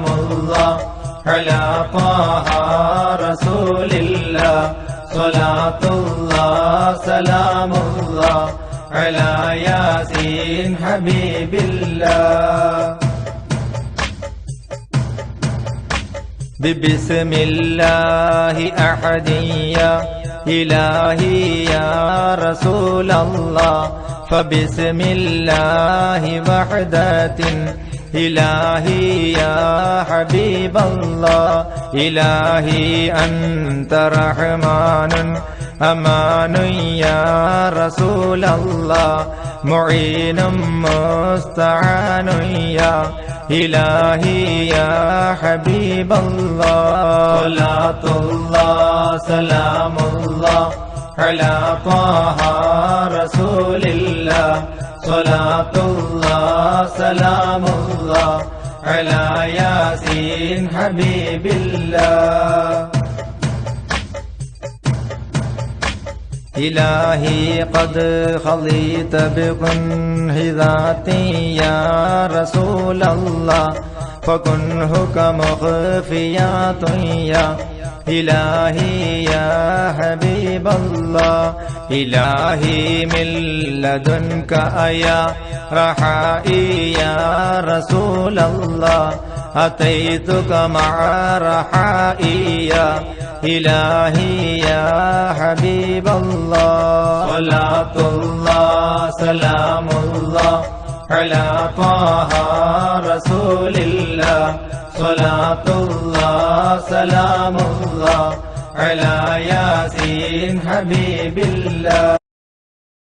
الله على طه رسول الله. صلاة الله سلام الله على ياسين حبيب الله. ببسم الله أحد يا إلهي يا رسول الله. فبسم الله وحدة إلهي يا حبيب الله. إلهي أنت رحمن أمان يا رسول الله. معين مستعان يا إلهي يا حبيب الله. صلاة الله سلام الله على طه رسول الله. صلاة الله سلام الله على ياسين حبيب الله. إلهي قد خليت بكنه ذاتي يا رسول الله فكنه كمخفيات يا إلهي يا حبيب الله. إلهي من لدنك أيا رحائي يا رسول الله. أتيتك مع رحائي يا إلهي يا حبيب الله. صلاة الله سلام الله على طه رسول الله. صلاة سلام الله على ياسين حبيب الله.